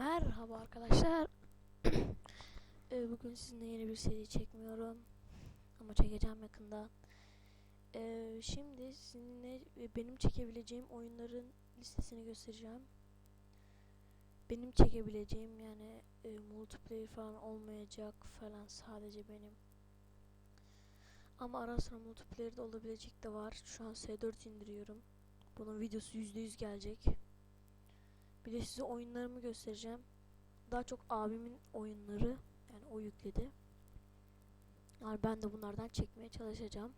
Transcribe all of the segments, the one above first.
Merhaba arkadaşlar. Ee, Bugün sizinle yeni bir seri çekmiyorum. Ama çekeceğim yakında. Ee, Şimdi sizinle benim çekebileceğim oyunların listesini göstereceğim. Benim çekebileceğim yani e, multiplayer falan olmayacak falan sadece benim. Ama ara sıra multiplayer de olabilecek de var. Şu an S4 indiriyorum. Bunun videosu %100 gelecek. Bir de size oyunlarımı göstereceğim. Daha çok abimin oyunları. Yani o yükledi. Yani ben de bunlardan çekmeye çalışacağım.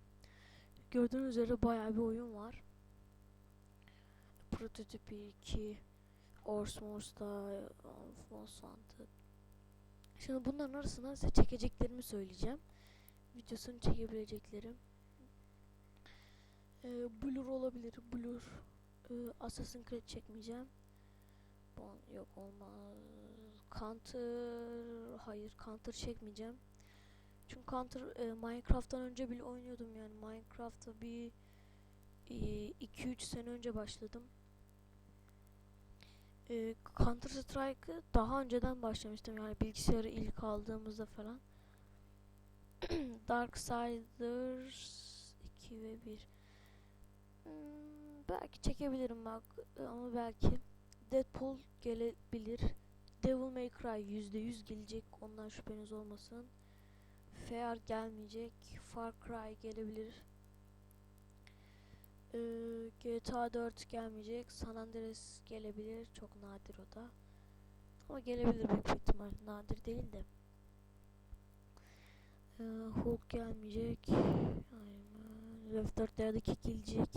Gördüğünüz üzere bayağı bir oyun var. Prototype 2, Orsmors'ta, Wanted. Şimdi bunların arasında size çekeceklerimi söyleyeceğim. Videosunu çekebileceklerim. Ee, Blur olabilir. Blur. Ee, Assassin's Creed çekmeyeceğim. Bon, yok olmaz. Counter hayır Counter çekmeyeceğim. Çünkü Counter e, Minecraft'tan önce bile oynuyordum yani Minecraft'a bir 2-3 sene önce başladım. E, Counter Strike'ı daha önceden başlamıştım yani bilgisayarı ilk aldığımızda falan. Darksiders 2 ve 1. Hmm, belki çekebilirim bak ama belki Deadpool gelebilir. Devil May Cry %100 gelecek. Ondan şüpheniz olmasın. FR gelmeyecek. Far Cry gelebilir. Ee, GTA 4 gelmeyecek. San Andreas gelebilir. Çok nadir o da. Ama gelebilir büyük bir ihtimal. Nadir değil de. Ee, Hulk gelmeyecek. Left 4 Dead 2 gelecek.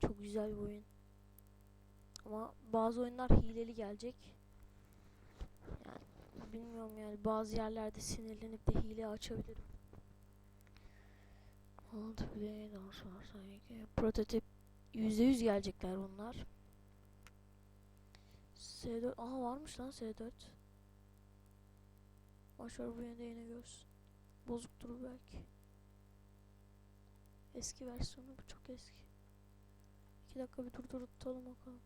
Çok güzel bir oyun. Ama bazı oyunlar hileli gelecek. Yani bilmiyorum yani bazı yerlerde sinirlenip de hile açabilirim. Multiplayer dans var sanki. Prototip %100 gelecekler bunlar. S4 aha varmış lan S4. Başar bu yönde yine göz. Bozuktur belki. Eski versiyonu bu çok eski. 2 dakika bir durdurup bakalım.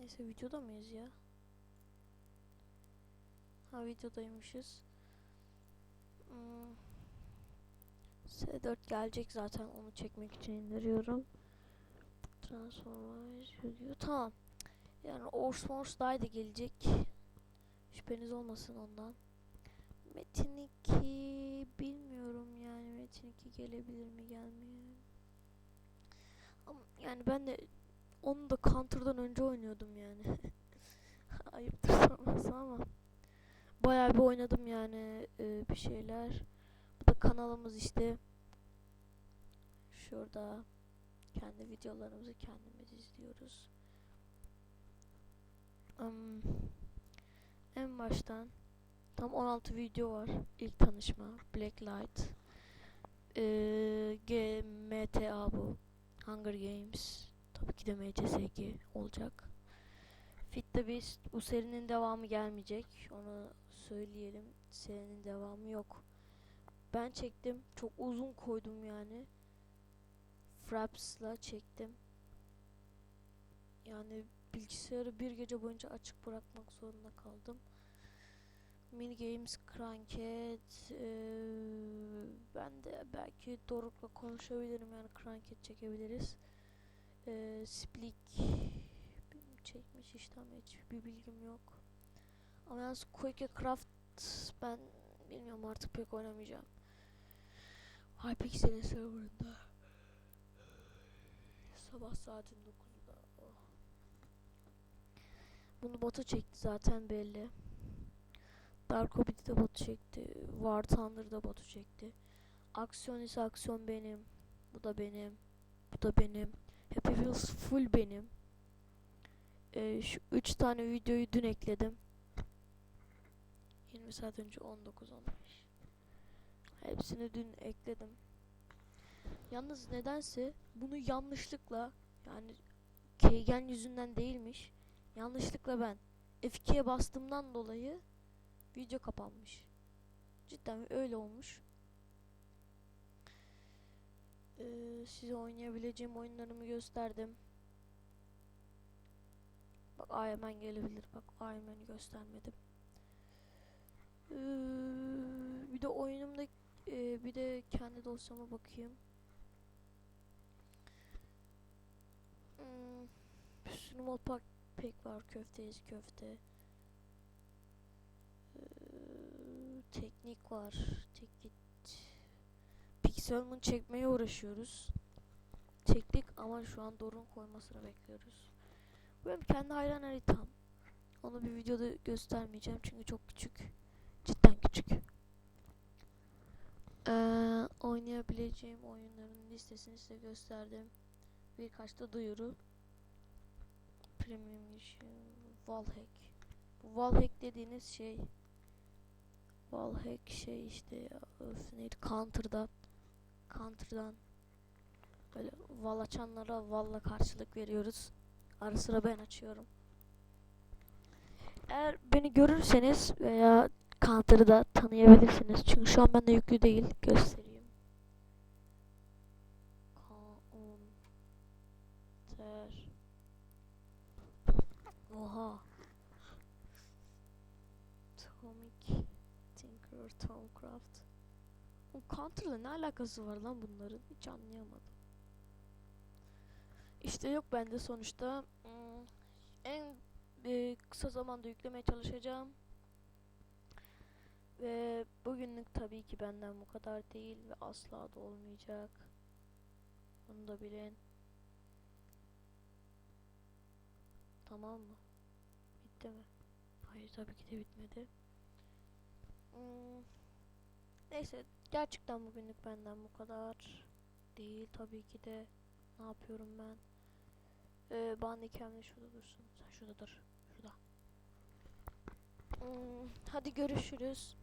Neyse videoda mıyız ya? Ha videodaymışız. Hmm. S4 gelecek zaten onu çekmek için indiriyorum. Transformers video tamam. Yani Ors Mors da gelecek. Şüpheniz olmasın ondan. Metin 2 bilmiyorum yani Metin 2 gelebilir mi gelmiyor. Ama yani ben de onu da Counter'dan önce oynuyordum yani. Ayıptır sorması ama. Bayağı bir oynadım yani e, bir şeyler. Bu da kanalımız işte. Şurada kendi videolarımızı kendimiz izliyoruz. Um, en baştan tam 16 video var. İlk tanışma, Blacklight, ee, G, MTA bu, Hunger Games, tabii ki de MCSG olacak. Fit the Beast bu serinin devamı gelmeyecek. Onu söyleyelim. Serinin devamı yok. Ben çektim. Çok uzun koydum yani. Fraps'la çektim. Yani bilgisayarı bir gece boyunca açık bırakmak zorunda kaldım. Mini Games, Cranket, ee, ben de belki Doruk'la konuşabilirim yani Cranket çekebiliriz. Ee, Splik çekmiş işte ama hiçbir bilgim yok. Ama yalnız Quake Craft ben bilmiyorum artık pek oynamayacağım. Hypixel'in serverında sabah saatin 9'da. Oh. Bunu botu çekti zaten belli. Dark Hobbit'i de botu çekti. War Thunder da botu çekti. Aksiyon ise aksiyon benim. Bu da benim. Bu da benim. Happy Wheels full benim. Ee, şu 3 tane videoyu dün ekledim. 20 saat önce 19 15. Hepsini dün ekledim. Yalnız nedense bunu yanlışlıkla yani Keygen yüzünden değilmiş. Yanlışlıkla ben F2'ye bastığımdan dolayı video kapanmış. Cidden öyle olmuş. Ee, size oynayabileceğim oyunlarımı gösterdim. Iron Man gelebilir. Bak Iron göstermedim. Ee, bir de oyunumda e, bir de kendi dosyama bakayım. Hmm, bir sürü mod pack pek var. Köfteyiz köfte. Ee, teknik var. Teknik. Pixelmon çekmeye uğraşıyoruz. Çektik ama şu an Dorun koymasını bekliyoruz. Bu benim kendi hayran haritam. Onu bir videoda göstermeyeceğim çünkü çok küçük. Cidden küçük. Ee, oynayabileceğim oyunların listesini size gösterdim. Birkaç da duyuru. Premium Wallhack. Bu Wallhack dediğiniz şey Wallhack şey işte ya, öf neydi Counter'da Counter'dan böyle wall açanlara wall'la karşılık veriyoruz. Ara sıra ben açıyorum. Eğer beni görürseniz veya Counter'ı da tanıyabilirsiniz. Çünkü şu an bende yüklü değil. Göstereyim. Counter. Oha. Atomic Tinker Tomcraft. O Counter'la ne alakası var lan bunların? Hiç anlayamadım. İşte yok bende sonuçta. Hmm, en e, kısa zamanda yüklemeye çalışacağım. Ve bugünlük tabii ki benden bu kadar değil ve asla da olmayacak. Bunu da bilin. Tamam mı? Bitti mi? Hayır tabii ki de bitmedi. Hmm, Neyse gerçekten bugünlük benden bu kadar değil tabii ki de. Ne yapıyorum ben? Ee, Bandicam de şurada dursun. Sen şurada dur. Şurada. Hmm, hadi görüşürüz.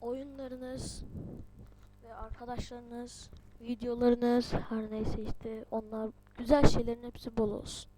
Oyunlarınız ve arkadaşlarınız, videolarınız her neyse işte onlar güzel şeylerin hepsi bol olsun.